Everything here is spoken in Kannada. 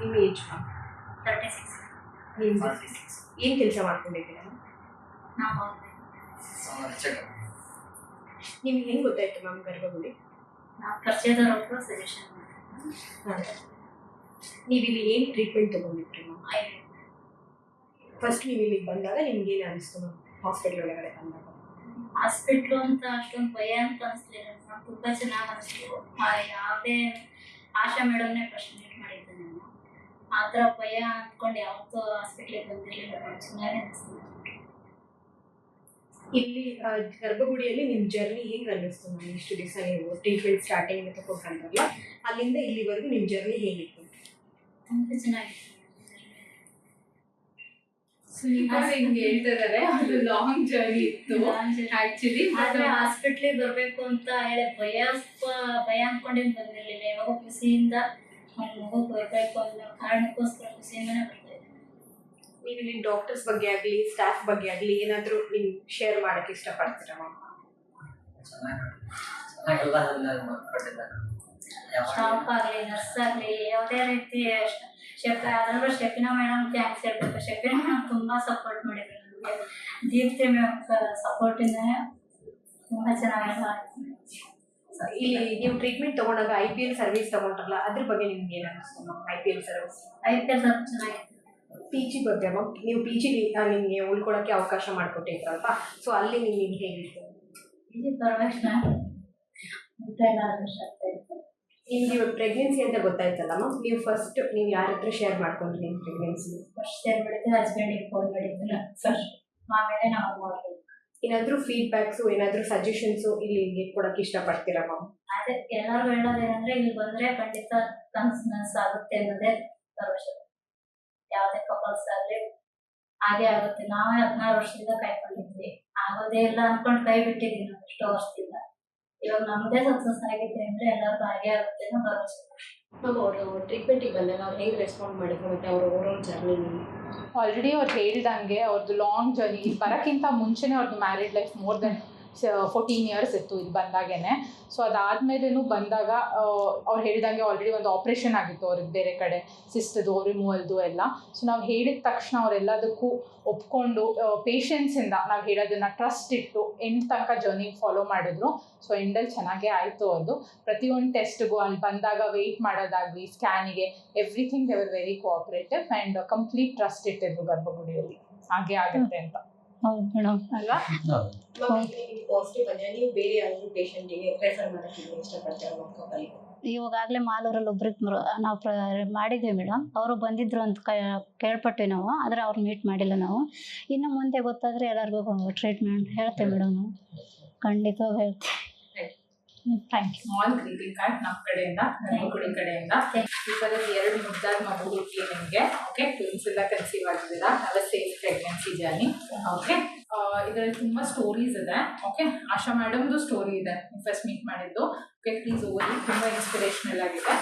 ನಿಮ್ದು ಫಾರ್ಟಿ ಸಿಕ್ಸ್ ಏನು ಕೆಲಸ ಮಾಡ್ಕೊಂಡಿದ್ದೀರಾ? ನಾವು ನಿಮ್ಗೆ ಹೆಂಗೆ ಗೊತ್ತಾಯ್ತು ಮ್ಯಾಮ್ ಗರ್ಭಗುಡಿ? ನಾವು ಪರಿಚಯದವ್ರ ಹತ್ರ ಸಜೆಷನ್ ನೀವು ಇಲ್ಲಿ ಏನು ಟ್ರೀಟ್ಮೆಂಟ್ ತಗೊಂಡಿದ್ರಿ ಮ್ಯಾಮ್? ಫಸ್ಟ್ ನೀವು ಇಲ್ಲಿಗೆ ಬಂದಾಗ ನಿಮ್ಗೆ ಏನು ಅನಿಸ್ತು ಮ್ಯಾಮ್? ಹಾಸ್ಪಿಟ್ಲ್ ಒಳಗಡೆ ಬಂದಾಗ. ಹಾಸ್ಪಿಟ್ಲು ಅಂತ ಅಷ್ಟೊಂದು ಭಯ ಅಂತ ಅನಿಸ್ಲಿಲ್ಲ ಮ್ಯಾಮ್. ತುಂಬ ಚೆನ್ನಾಗಿ ಅನಿಸ್ತು. ಯಾವುದೇ ಆಶಾ ಮೇಡಮ್ನೇ ಪ್ರಶ್ನೆ ಆ ಥರ ಭಯ ಅಂದ್ಕೊಂಡು ಯಾವತ್ತೂ ಹಾಸ್ಪಿಟ್ಲಿಗೆ ಬಂದಿರಲಿಲ್ಲ ಚೆನ್ನಾಗಿ ಅನಿಸ್ತು ಇಲ್ಲಿ ಗರ್ಭಗುಡಿಯಲ್ಲಿ ನಿಮ್ಮ ಜರ್ನಿ ಹೇಗೆ ಅನ್ನಿಸ್ತು ನಾನು ಇಷ್ಟು ದಿವಸ ನೀವು ಟ್ರೀಟ್ಮೆಂಟ್ ಸ್ಟಾರ್ಟಿಂಗ್ ತಗೊಂಡ್ ಬಂದ್ರಲ್ಲ ಅಲ್ಲಿಂದ ಇಲ್ಲಿವರೆಗೂ ನಿಮ್ಮ ಜರ್ನಿ ಹೇಗಿತ್ತು? ತುಂಬ ಚೆನ್ನಾಗಿತ್ತು. ಹಿಂಗೆ ಹೇಳ್ತಿದ್ದಾರೆ ಅದು ಲಾಂಗ್ ಜರ್ನಿ ಇತ್ತು. ಆಕ್ಚುಲಿ ಆದ್ರೆ ಹಾಸ್ಪಿಟ್ಲಿಗೆ ಬರಬೇಕು ಅಂತ ಹೇಳಿ ಭಯ ಭಯ ಅನ್ಕೊಂಡೇನು ಬಂದಿರಲಿಲ್ಲ. ಯಾವಾಗ ಖುಷಿಯಿಂದ ಕಾರಣಕ್ಕೋಸ್ಕರ ಬರ್ತಾ ಇದ್ದೀನಿ ನೀವು ಇಲ್ಲಿ ಡಾಕ್ಟರ್ಸ್ ಬಗ್ಗೆ ಆಗಲಿ ಸ್ಟಾಫ್ ಬಗ್ಗೆ ಆಗಲಿ ಏನಾದರೂ ನೀವು ಶೇರ್ ಮಾಡೋಕ್ಕೆ ಇಷ್ಟಪಡ್ತೀರಾ ಮ್ಯಾಮ್ ಚೆನ್ನಾಗಿ ಆಗಲಿ ನರ್ಸ್ ಆಗಲಿ, ಯಾವುದೇ ರೀತಿ ಶೆಫ್ ಅದರಲ್ಲೂ ಶೆಫಿನ ಮೇಡಮ್ ಥ್ಯಾಂಕ್ಸ್ ಹೇಳ್ಬೇಕು. ಶೆಫಿನ ಮೇಡಮ್ ತುಂಬ ಸಪೋರ್ಟ್ ಮಾಡಿದ್ರು ನನಗೆ ದೀಪ್ತಿ ಮ್ಯಾಮ್ ಸಪೋರ್ಟಿಂದನೇ ತುಂಬ ಚೆನ್ನಾಗೆಲ್ಲ ಇಲ್ಲಿ ನೀವು ಟ್ರೀಟ್ಮೆಂಟ್ ತಗೊಂಡಾಗ ಐ ಪಿ ಎಲ್ ಸರ್ವಿಸ್ ತಗೊಂಡ್ರಲ್ಲ ಅದ್ರ ಬಗ್ಗೆ ನಿಮ್ಗೆ ಏನ್ ma'am I P L service I P L ಚೆನ್ನಾಗಿತ್ತು. ಪಿ ಜಿ ಬಗ್ಗೆ ನೀವು ಪಿ ಜಿ ನಿಮ್ಗೆ ಉಳ್ಕೊಳಕ್ಕೆ ಅವಕಾಶ ಮಾಡಿಕೊಟ್ಟಿದ್ರಲ್ವ? ಸೊ ಅಲ್ಲಿ ನಿಮಗೆ ಹೇಗಿತ್ತು? ಇಲ್ಲಿ ಆಗ್ತಾ ನಿಮ್ಗೆ ಇವಾಗ ಪ್ರೆಗ್ನೆನ್ಸಿ ಅಂತ ಗೊತ್ತಾಯ್ತಲ್ಲ ಮ್ಯಾಮ್ ನೀವು ಫಸ್ಟ್ ನೀವು ಯಾರ ಹತ್ರ ಶೇರ್ ಮಾಡ್ಕೊಂಡ್ರಿ ನಿಮ್ಮ ಪ್ರೆಗ್ನೆನ್ಸಿ ಫಸ್ಟ್ ಶೇರ್ ಮಾಡಿದ್ರೆ ಹಸ್ಬೆಂಡಿಗೆ ಫೋನ್ ಮಾಡಿದ್ದಲ್ಲ ಸರ್ ಆಮೇಲೆ ನಾವು ಏನಾದ್ರೂ ಫೀಡ್ಬ್ಯಾಕ್ಸು ಏನಾದ್ರೂ ಸಜೆಷನ್ಸ್ ಇಲ್ಲಿ ಇಷ್ಟ ಇಷ್ಟಪಡ್ತೀರಾ ಮ್ಯಾಮ್ ಅದೇ, ಎಲ್ಲರೂ ಹೇಳೋದೇನಂದ್ರೆ ಇಲ್ಲಿ ಬಂದ್ರೆ ಖಂಡಿತ ಕನ್ಸ್ ಆಗುತ್ತೆ ಅನ್ನೋದೇ ಯಾವುದೇ ಕಪಲ್ಸ್ ಆದ್ರೆ ಹಾಗೆ ಆಗುತ್ತೆ. ನಾವೇ ಹದಿನಾರು ವರ್ಷದಿಂದ ಕಾಯ್ಕೊಂಡಿದ್ವಿ. ಆಗೋದೇ ಇಲ್ಲ ಅನ್ಕೊಂಡು ಕೈ ಬಿಟ್ಟಿದ್ದೀನಿ ನಾವು ಎಷ್ಟೋ ವರ್ಷದಿಂದ. ಇವಾಗ ನಮ್ದೇ ಸಕ್ಸಸ್ ಆಗಿದೆ ಅಂದ್ರೆ ಎಲ್ಲರಿಗೂ ಹಾಗೆ ಆಗುತ್ತೆ ಅನ್ನೋ ಭರವಸೆ. ಮ್ಯಾಮ್ ಅವರು ಟ್ರೀಟ್ಮೆಂಟಿಗೆ ಬಂದಾಗ ಅವ್ರು ಹೇಗೆ ರೆಸ್ಪಾಂಡ್ ಮಾಡಿದ್ರು ಮತ್ತು ಅವ್ರ ಓವರಾಲ್ ಜರ್ನಿ ಆಲ್ರೆಡಿ ಅವ್ರು ಹೇಳ್ದಂಗೆ ಅವ್ರದ್ದು ಲಾಂಗ್ ಜರ್ನಿ ಬರೋಕ್ಕಿಂತ ಮುಂಚೆನೇ ಅವ್ರದ್ದು married life more than fourteen years ಇತ್ತು ಇದು ಬಂದಾಗೇನೆ. ಸೊ ಅದಾದ್ಮೇಲೆನೂ ಬಂದಾಗ ಅವ್ರು ಹೇಳಿದಂಗೆ ಆಲ್ರೆಡಿ ಒಂದು ಆಪ್ರೇಷನ್ ಆಗಿತ್ತು ಅವ್ರಿಗೆ ಬೇರೆ ಕಡೆ ಸಿಸ್ಟದು ರಿಮೂವಲ್ದು ಎಲ್ಲ. ಸೊ ನಾವು ಹೇಳಿದ ತಕ್ಷಣ ಅವರೆಲ್ಲದಕ್ಕೂ ಒಪ್ಕೊಂಡು ಪೇಷನ್ಸಿಂದ ನಾವು ಹೇಳೋದನ್ನ ಟ್ರಸ್ಟ್ ಇಟ್ಟು ಎಂಡ್ ತನಕ ಜರ್ನಿ ಫಾಲೋ ಮಾಡಿದ್ರು. ಸೊ ಎಂಡಲ್ಲಿ ಚೆನ್ನಾಗೇ ಆಯಿತು ಅದು. ಪ್ರತಿಯೊಂದು ಟೆಸ್ಟ್ಗೂ ಅಲ್ಲಿ ಬಂದಾಗ ವೆಯ್ಟ್ ಮಾಡೋದಾಗಲಿ ಸ್ಕ್ಯಾನಿಗೆ everything they were very cooperative and complete trust ಇಟ್ಟಿದ್ರು ಗರ್ಭಗುಡಿಯಲ್ಲಿ. ಹಾಗೆ ಆಗುತ್ತೆ ಅಂತ. ಹೌದು ಮೇಡಮ್. ಅಲ್ವಾ? ಇವಾಗಲೇ ಮಾಲೂರಲ್ಲಿ ಒಬ್ರಿಗೆ ನಾವು ಪ್ರ ಮಾಡಿದ್ವಿ ಮೇಡಮ್. ಅವರು ಬಂದಿದ್ರು ಅಂತ ಕ ಕೇಳ್ಪಟ್ವಿ ನಾವು ಆದರೆ ಅವ್ರು ಮೀಟ್ ಮಾಡಿಲ್ಲ ನಾವು. ಇನ್ನು ಮುಂದೆ ಗೊತ್ತಾದರೆ ಎಲ್ಲರಿಗೂ ಟ್ರೀಟ್ಮೆಂಟ್ ಹೇಳ್ತೇವೆ ಮೇಡಮ್ ನಾವು. ಖಂಡಿತ ಹೇಳ್ತೀವಿ. Thank you small greeting card ನಮ್ಮ ಕಡೆಯಿಂದ ಗರ್ಭಗುಡಿ ಕಡೆಯಿಂದ. ಥರದ ಎರಡು ಮುದ್ದಾದ ಮಗು ಹುಟ್ಟಿ ನಿಮಗೆ ಓಕೆ ಟ್ವಿನ್ಸ್ ಎಲ್ಲ ಕನ್ಸೀವ್ ಆಗಿದ್ದೀರಾ? Have safe pregnancy journey okay ಇದರಲ್ಲಿ ತುಂಬ ಸ್ಟೋರೀಸ್ ಇದೆ ಓಕೆ ಆಶಾ ಮೇಡಮ್ದು ಸ್ಟೋರಿ ಇದೆ ಫಸ್ಟ್ ಮೀಟ್ ಮಾಡಿದ್ದು ಓಕೆ ಪ್ಲೀಸ್ ಓದಿ, ತುಂಬ ಇನ್ಸ್ಪಿರೇಷನಲ್ ಆಗಿದೆ.